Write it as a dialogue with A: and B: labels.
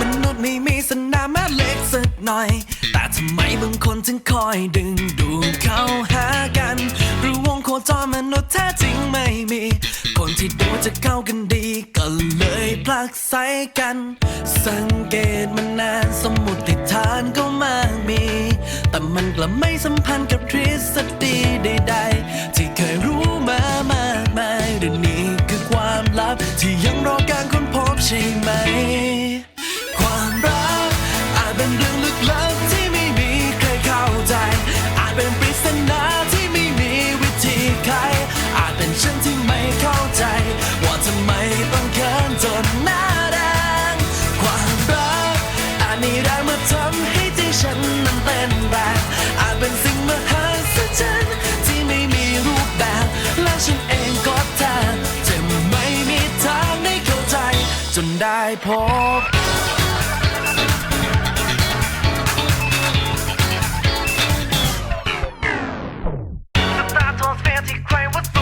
A: มนุษย์ไม่มีสนามแม่เหล็กสักหน่อย แต่ทำไมบางคนถึงคอยดึงดูดเข้าหากัน ที่ดูจะเข้ากันดี ก็เลยผลักไสกัน สังเกตมานานสมมุติฐานก็มากมี แต่มันกลับไม่สัมพันธ์กับทฤษฎีใดๆ ที่เคยรู้มามากมายเรื่องนี้คือความลับ ที่ยังรอการค้นพบใช่ไหม ความรักอาจเป็นเรื่องลึกลับที่ไม่มีใครเข้าใจ อาจเป็นปริศนาที่ไม่มีวิธีไขอาจเป็นฉันที่ไม่เข้า ได้มาทำให้ใจฉันนั้นเต้นแบบอาจเป็นสิ่งมหัศจรรย์ที่ไม่มีรูปแบบ และฉันเองก็แทนจะไม่มีทางได้เข้าใจ จนได้พบที่ใครว่า